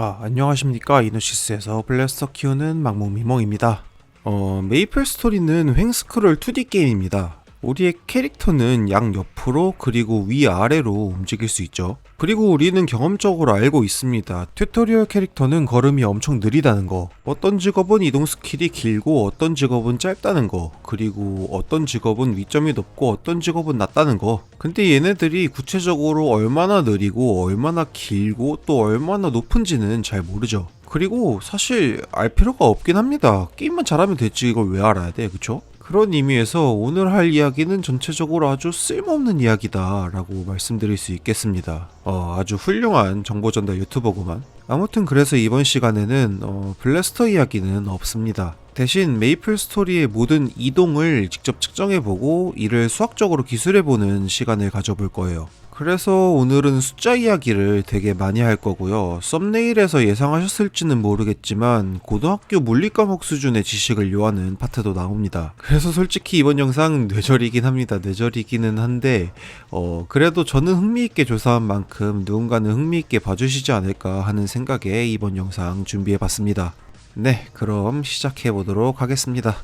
아, 안녕하십니까. 이노시스에서 블래스터 키우는 막몽미몽입니다. 어, 메이플 스토리는 횡스크롤 2D 게임입니다. 우리의 캐릭터는 양 옆으로 그리고 위아래로 움직일 수 있죠. 그리고 우리는 경험적으로 알고 있습니다. 튜토리얼 캐릭터는 걸음이 엄청 느리다는 거, 어떤 직업은 이동 스킬이 길고 어떤 직업은 짧다는 거, 그리고 어떤 직업은 위점이 높고 어떤 직업은 낮다는 거. 근데 얘네들이 구체적으로 얼마나 느리고 얼마나 길고 또 얼마나 높은지는 잘 모르죠. 그리고 사실 알 필요가 없긴 합니다. 게임만 잘하면 됐지 이걸 왜 알아야 돼, 그쵸? 그런 의미에서 오늘 할 이야기는 전체적으로 아주 쓸모없는 이야기다라고 말씀드릴 수 있겠습니다. 어, 아주 훌륭한 정보 전달 유튜버구만. 아무튼 그래서 이번 시간에는 어, 블래스터 이야기는 없습니다. 대신 메이플 스토리의 모든 이동을 직접 측정해보고 이를 수학적으로 기술해보는 시간을 가져볼 거예요. 그래서 오늘은 숫자 이야기를 되게 많이 할 거고요. 썸네일에서 예상하셨을지는 모르겠지만 고등학교 물리 과목 수준의 지식을 요하는 파트도 나옵니다. 그래서 솔직히 이번 영상 뇌절이긴 합니다. 뇌절이기는 한데 어 그래도 저는 흥미있게 조사한 만큼 누군가는 흥미있게 봐주시지 않을까 하는 생각에 이번 영상 준비해봤습니다. 네, 그럼 시작해 보도록 하겠습니다.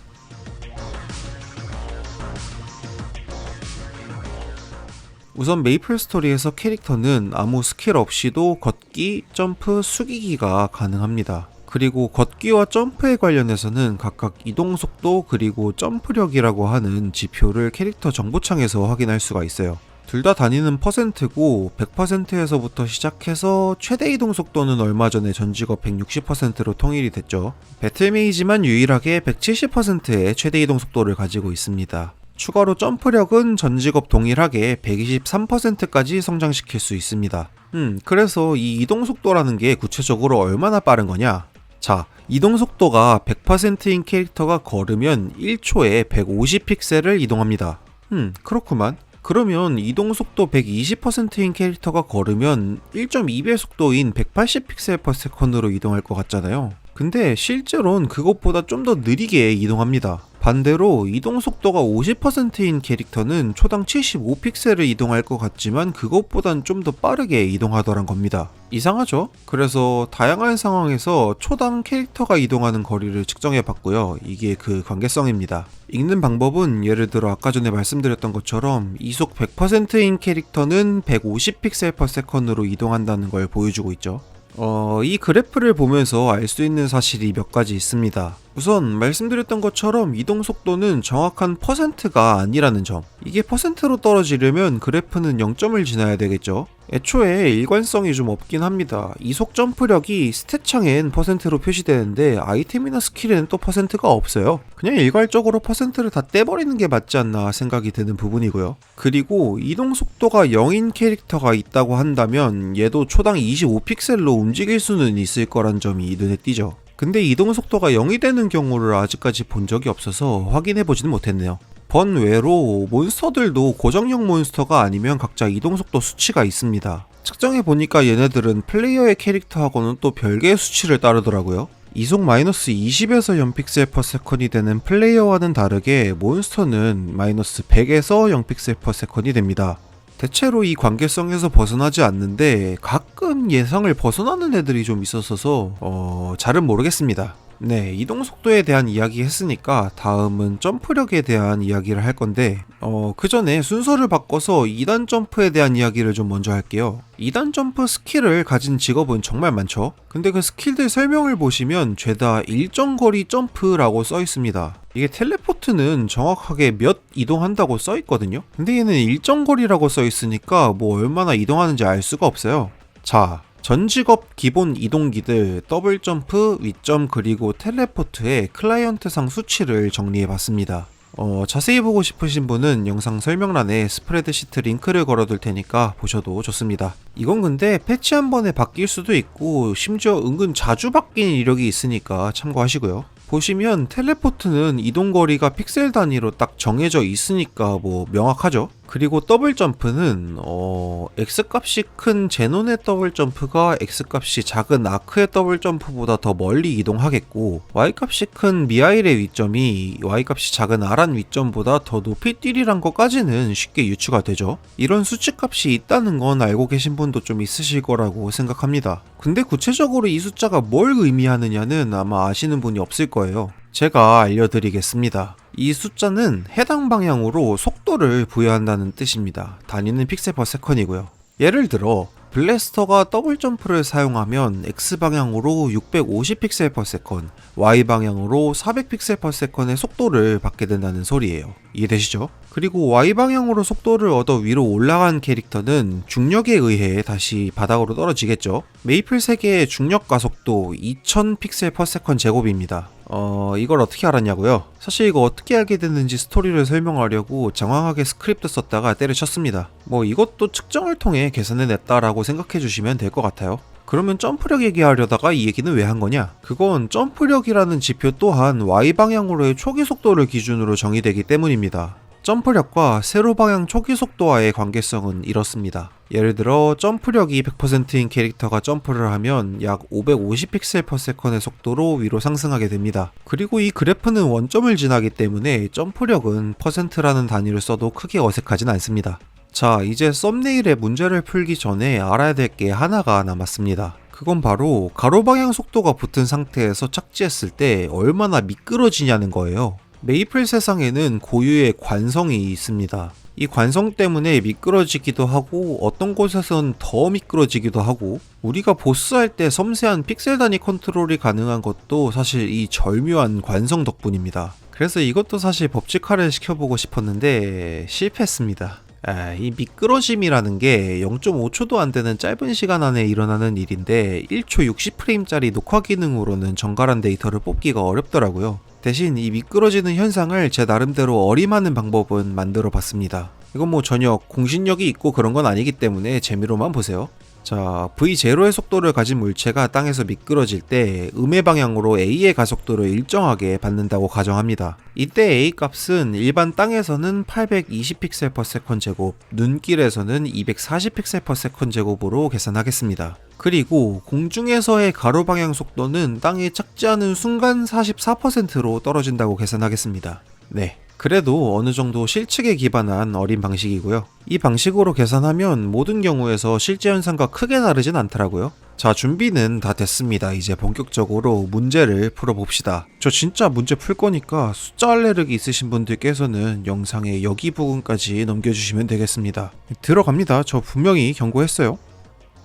우선 메이플 스토리에서 캐릭터는 아무 스킬 없이도 걷기, 점프, 숙이기가 가능합니다. 그리고 걷기와 점프에 관련해서는 각각 이동 속도 그리고 점프력이라고 하는 지표를 캐릭터 정보창에서 확인할 수가 있어요. 둘 다 다니는 퍼센트고 100%에서부터 시작해서 최대 이동 속도는 얼마 전에 전 직업 160%로 통일이 됐죠. 배틀메이지만 유일하게 170%의 최대 이동 속도를 가지고 있습니다. 추가로 점프력은 전 직업 동일하게 123%까지 성장시킬 수 있습니다. 음, 그래서 이 이동 속도라는 게 구체적으로 얼마나 빠른 거냐? 자, 이동 속도가 100%인 캐릭터가 걸으면 1초에 150픽셀을 이동합니다. 음, 그렇구만. 그러면 이동 속도 120%인 캐릭터가 걸으면 1.2배 속도인 180픽셀 per second로 이동할 것 같잖아요. 근데 실제로는 그것보다 좀 더 느리게 이동합니다. 반대로 이동 속도가 50%인 캐릭터는 초당 75픽셀을 이동할 것 같지만 그것보단 좀 더 빠르게 이동하더란 겁니다. 이상하죠? 그래서 다양한 상황에서 초당 캐릭터가 이동하는 거리를 측정해 봤고요. 이게 그 관계성입니다. 읽는 방법은 예를 들어 아까 전에 말씀드렸던 것처럼 이속 100%인 캐릭터는 150픽셀 per second로 이동한다는 걸 보여주고 있죠. 어, 이 그래프를 보면서 알 수 있는 사실이 몇 가지 있습니다. 우선 말씀드렸던 것처럼 이동 속도는 정확한 퍼센트가 아니라는 점. 이게 퍼센트로 떨어지려면 그래프는 0점을 지나야 되겠죠. 애초에 일관성이 좀 없긴 합니다. 이속 점프력이 스탯창엔 퍼센트로 표시되는데 아이템이나 스킬에는 또 퍼센트가 없어요. 그냥 일괄적으로 퍼센트를 다 떼버리는 게 맞지 않나 생각이 드는 부분이고요. 그리고 이동 속도가 0인 캐릭터가 있다고 한다면 얘도 초당 25픽셀로 움직일 수는 있을 거란 점이 눈에 띄죠. 근데 이동 속도가 0이 되는 경우를 아직까지 본 적이 없어서 확인해 보지는 못했네요. 번외로 몬스터들도 고정형 몬스터가 아니면 각자 이동 속도 수치가 있습니다. 측정해 보니까 얘네들은 플레이어의 캐릭터하고는 또 별개의 수치를 따르더라고요. 이속 마이너스 20에서 0픽셀 per second이 되는 플레이어와는 다르게 몬스터는 마이너스 100에서 0픽셀 per second이 됩니다. 대체로 이 관계성에서 벗어나지 않는데 가끔 예상을 벗어나는 애들이 좀 있었어서 어 잘은 모르겠습니다. 네, 이동 속도에 대한 이야기 했으니까 다음은 점프력에 대한 이야기를 할 건데 어, 그 전에 순서를 바꿔서 2단 점프에 대한 이야기를 좀 먼저 할게요. 2단 점프 스킬을 가진 직업은 정말 많죠. 근데 그 스킬들 설명을 보시면 죄다 일정 거리 점프라고 써 있습니다. 이게 텔레포트는 정확하게 몇 이동한다고 써 있거든요. 근데 얘는 일정 거리라고 써 있으니까 뭐 얼마나 이동하는지 알 수가 없어요. 자, 전 직업 기본 이동기들 더블 점프, 위점 그리고 텔레포트의 클라이언트상 수치를 정리해 봤습니다. 어, 자세히 보고 싶으신 분은 영상 설명란에 스프레드시트 링크를 걸어둘 테니까 보셔도 좋습니다. 이건 근데 패치 한 번에 바뀔 수도 있고 심지어 은근 자주 바뀌는 이력이 있으니까 참고하시고요. 보시면 텔레포트는 이동 거리가 픽셀 단위로 딱 정해져 있으니까 뭐 명확하죠. 그리고 더블 점프는 어 X값이 큰 제논의 더블 점프가 X값이 작은 아크의 더블 점프보다 더 멀리 이동하겠고 Y값이 큰 미하일의 위점이 Y값이 작은 아란 위점보다 더 높이 뛰리란 것까지는 쉽게 유추가 되죠. 이런 수치값이 있다는 건 알고 계신 분도 좀 있으실 거라고 생각합니다. 근데 구체적으로 이 숫자가 뭘 의미하느냐는 아마 아시는 분이 없을 거예요. 제가 알려드리겠습니다. 이 숫자는 해당 방향으로 속도를 부여한다는 뜻입니다. 단위는 픽셀 퍼 세컨이고요. 예를 들어 블래스터가 더블 점프를 사용하면 X 방향으로 650 픽셀 퍼 세컨, Y 방향으로 400 픽셀 퍼 세컨의 속도를 받게 된다는 소리예요. 이해되시죠? 그리고 Y 방향으로 속도를 얻어 위로 올라간 캐릭터는 중력에 의해 다시 바닥으로 떨어지겠죠. 메이플 세계의 중력 가속도 2000 픽셀 퍼 세컨 제곱입니다. 어, 이걸 어떻게 알았냐고요? 사실 이거 어떻게 알게 됐는지 스토리를 설명하려고 장황하게 스크립트 썼다가 때려쳤습니다. 뭐 이것도 측정을 통해 계산해냈다라고 생각해 주시면 될 것 같아요. 그러면 점프력 얘기하려다가 이 얘기는 왜 한 거냐? 그건 점프력이라는 지표 또한 Y방향으로의 초기 속도를 기준으로 정의되기 때문입니다. 점프력과 세로 방향 초기 속도와의 관계성은 이렇습니다. 예를 들어 점프력이 100%인 캐릭터가 점프를 하면 약 550 픽셀 퍼 세컨의 속도로 위로 상승하게 됩니다. 그리고 이 그래프는 원점을 지나기 때문에 점프력은 퍼센트라는 단위를 써도 크게 어색하진 않습니다. 자, 이제 썸네일의 문제를 풀기 전에 알아야 될 게 하나가 남았습니다. 그건 바로 가로 방향 속도가 붙은 상태에서 착지했을 때 얼마나 미끄러지냐는 거예요. 메이플 세상에는 고유의 관성이 있습니다. 이 관성 때문에 미끄러지기도 하고 어떤 곳에선 더 미끄러지기도 하고 우리가 보스할 때 섬세한 픽셀 단위 컨트롤이 가능한 것도 사실 이 절묘한 관성 덕분입니다. 그래서 이것도 사실 법칙화를 시켜보고 싶었는데 실패했습니다. 아, 이 미끄러짐이라는 게 0.5초도 안 되는 짧은 시간 안에 일어나는 일인데 1초 60프레임짜리 녹화 기능으로는 정갈한 데이터를 뽑기가 어렵더라고요. 대신 이 미끄러지는 현상을 제 나름대로 어림하는 방법은 만들어 봤습니다. 이건 뭐 전혀 공신력이 있고 그런 건 아니기 때문에 재미로만 보세요. 자, V0의 속도를 가진 물체가 땅에서 미끄러질 때 음의 방향으로 A의 가속도를 일정하게 받는다고 가정합니다. 이때 A 값은 일반 땅에서는 820 픽셀 퍼 세컨 제곱, 눈길에서는 240 픽셀 퍼 세컨 제곱으로 계산하겠습니다. 그리고 공중에서의 가로 방향 속도는 땅에 착지하는 순간 44%로 떨어진다고 계산하겠습니다. 네. 그래도 어느 정도 실측에 기반한 어린 방식이고요. 이 방식으로 계산하면 모든 경우에서 실제 현상과 크게 다르진 않더라고요. 자, 준비는 다 됐습니다. 이제 본격적으로 문제를 풀어봅시다. 저 진짜 문제 풀 거니까 숫자 알레르기 있으신 분들께서는 영상의 여기 부분까지 넘겨주시면 되겠습니다. 들어갑니다. 저 분명히 경고했어요.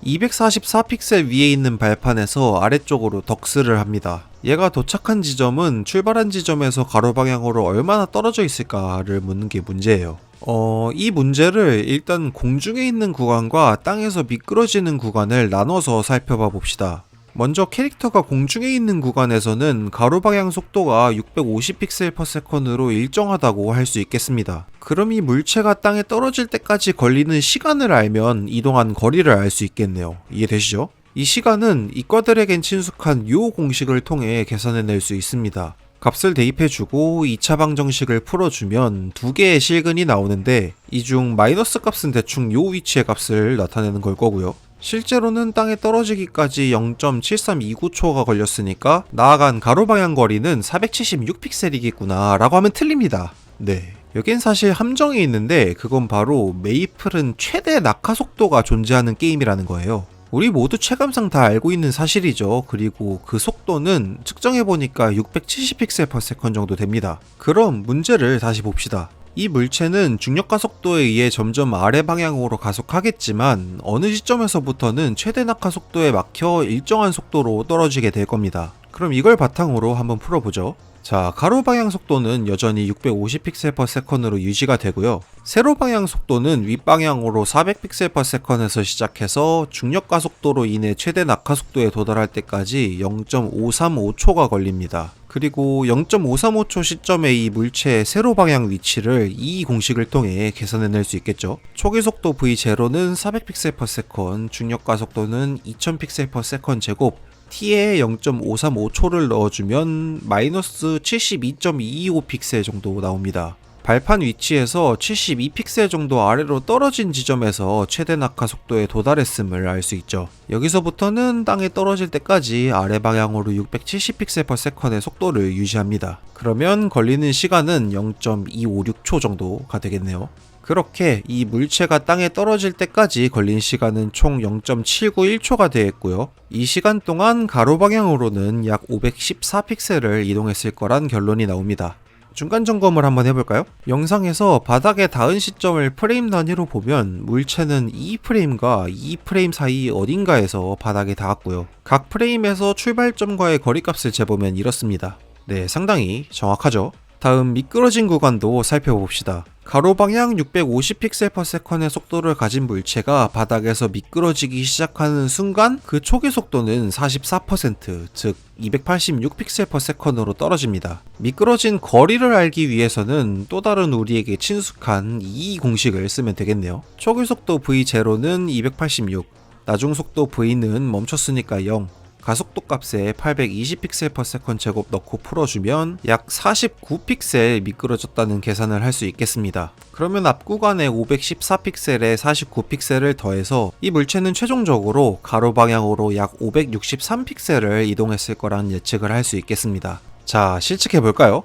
244픽셀 위에 있는 발판에서 아래쪽으로 덕스를 합니다. 얘가 도착한 지점은 출발한 지점에서 가로 방향으로 얼마나 떨어져 있을까를 묻는 게 문제예요. 어, 이 문제를 일단 공중에 있는 구간과 땅에서 미끄러지는 구간을 나눠서 살펴봐 봅시다. 먼저 캐릭터가 공중에 있는 구간에서는 가로 방향 속도가 650 픽셀 퍼 세컨으로 일정하다고 할 수 있겠습니다. 그럼 이 물체가 땅에 떨어질 때까지 걸리는 시간을 알면 이동한 거리를 알 수 있겠네요. 이해되시죠? 이 시간은 이과들에겐 친숙한 요 공식을 통해 계산해낼 수 있습니다. 값을 대입해주고 2차 방정식을 풀어주면 두 개의 실근이 나오는데 이 중 마이너스 값은 대충 요 위치의 값을 나타내는 걸 거고요. 실제로는 땅에 떨어지기까지 0.7329초가 걸렸으니까 나아간 가로 방향 거리는 476픽셀이겠구나 라고 하면 틀립니다. 네. 여긴 사실 함정이 있는데 그건 바로 메이플은 최대 낙하 속도가 존재하는 게임이라는 거예요. 우리 모두 체감상 다 알고 있는 사실이죠. 그리고 그 속도는 측정해보니까 670픽셀 per 세컨 정도 됩니다. 그럼 문제를 다시 봅시다. 이 물체는 중력 가속도에 의해 점점 아래 방향으로 가속하겠지만 어느 시점에서부터는 최대 낙하 속도에 막혀 일정한 속도로 떨어지게 될 겁니다. 그럼 이걸 바탕으로 한번 풀어보죠. 자, 가로 방향 속도는 여전히 650 픽셀 per 세컨으로 유지가 되고요. 세로 방향 속도는 윗방향으로 400 픽셀 per 세컨에서 시작해서 중력 가속도로 인해 최대 낙하 속도에 도달할 때까지 0.535초가 걸립니다. 그리고 0.535초 시점에 이 물체의 세로 방향 위치를 이 공식을 통해 계산해낼 수 있겠죠. 초기 속도 V0는 400 픽셀 per 세컨, 중력 가속도는 2000 픽셀 per 세컨 제곱, t에 0.535초를 넣어주면 마이너스 72.225 픽셀 정도 나옵니다. 발판 위치에서 72픽셀 정도 아래로 떨어진 지점에서 최대 낙하 속도에 도달했음을 알 수 있죠. 여기서부터는 땅에 떨어질 때까지 아래 방향으로 670픽셀/s의 속도를 유지합니다. 그러면 걸리는 시간은 0.256초 정도가 되겠네요. 그렇게 이 물체가 땅에 떨어질 때까지 걸린 시간은 총 0.791초가 되었고요. 이 시간 동안 가로 방향으로는 약 514픽셀을 이동했을 거란 결론이 나옵니다. 중간 점검을 한번 해볼까요? 영상에서 바닥에 닿은 시점을 프레임 단위로 보면 물체는 2프레임과 2프레임 사이 어딘가에서 바닥에 닿았고요. 각 프레임에서 출발점과의 거리값을 재보면 이렇습니다. 네, 상당히 정확하죠? 다음 미끄러진 구간도 살펴봅시다. 가로 방향 650픽셀/s의 속도를 가진 물체가 바닥에서 미끄러지기 시작하는 순간 그 초기 속도는 44%, 즉 286픽셀/s으로 떨어집니다. 미끄러진 거리를 알기 위해서는 또 다른 우리에게 친숙한 이 공식을 쓰면 되겠네요. 초기 속도 v0는 286, 나중 속도 v는 멈췄으니까 0, 가속도 값에 820픽셀/s 제곱 넣고 풀어주면 약 49픽셀 미끄러졌다는 계산을 할 수 있겠습니다. 그러면 앞 구간에 514픽셀에 49픽셀을 더해서 이 물체는 최종적으로 가로 방향으로 약 563픽셀을 이동했을 거란 예측을 할 수 있겠습니다. 자, 실측해 볼까요?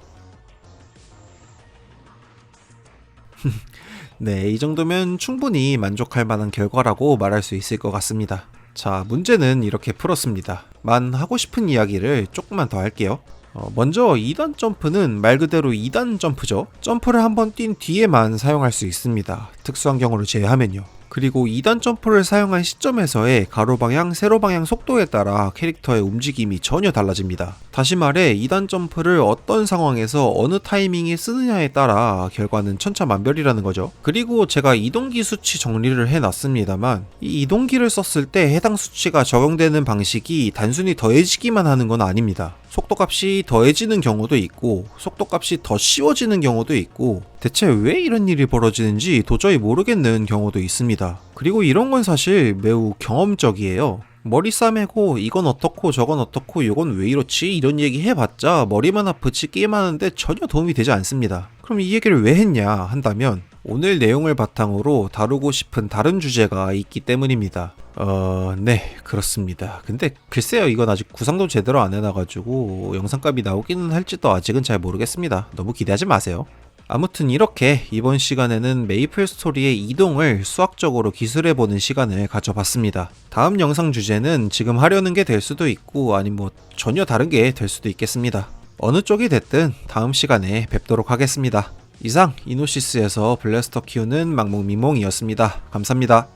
네, 이 정도면 충분히 만족할 만한 결과라고 말할 수 있을 것 같습니다. 자, 문제는 이렇게 풀었습니다. 만 하고 싶은 이야기를 조금만 더 할게요. 어, 먼저 2단 점프는 말 그대로 2단 점프죠. 점프를 한번 뛴 뒤에만 사용할 수 있습니다. 특수한 경우를 제외하면요. 그리고 2단 점프를 사용한 시점에서의 가로 방향, 세로 방향 속도에 따라 캐릭터의 움직임이 전혀 달라집니다. 다시 말해 2단 점프를 어떤 상황에서 어느 타이밍에 쓰느냐에 따라 결과는 천차만별이라는 거죠. 그리고 제가 이동기 수치 정리를 해놨습니다만 이 이동기를 썼을 때 해당 수치가 적용되는 방식이 단순히 더해지기만 하는 건 아닙니다. 속도값이 더해지는 경우도 있고 속도값이 더 쉬워지는 경우도 있고 대체 왜 이런 일이 벌어지는지 도저히 모르겠는 경우도 있습니다. 그리고 이런 건 사실 매우 경험적이에요. 머리 싸매고 이건 어떻고 저건 어떻고 이건 왜 이렇지 이런 얘기 해봤자 머리만 아프지 게임하는데 전혀 도움이 되지 않습니다. 그럼 이 얘기를 왜 했냐 한다면 오늘 내용을 바탕으로 다루고 싶은 다른 주제가 있기 때문입니다. 어, 네, 그렇습니다. 근데 글쎄요, 이건 아직 구상도 제대로 안 해놔가지고 영상값이 나오기는 할지도 아직은 잘 모르겠습니다. 너무 기대하지 마세요. 아무튼 이렇게 이번 시간에는 메이플 스토리의 이동을 수학적으로 기술해보는 시간을 가져봤습니다. 다음 영상 주제는 지금 하려는 게 될 수도 있고 아니 뭐 전혀 다른 게 될 수도 있겠습니다. 어느 쪽이 됐든 다음 시간에 뵙도록 하겠습니다. 이상 이노시스에서 블래스터 키우는 막몽미몽이었습니다. 감사합니다.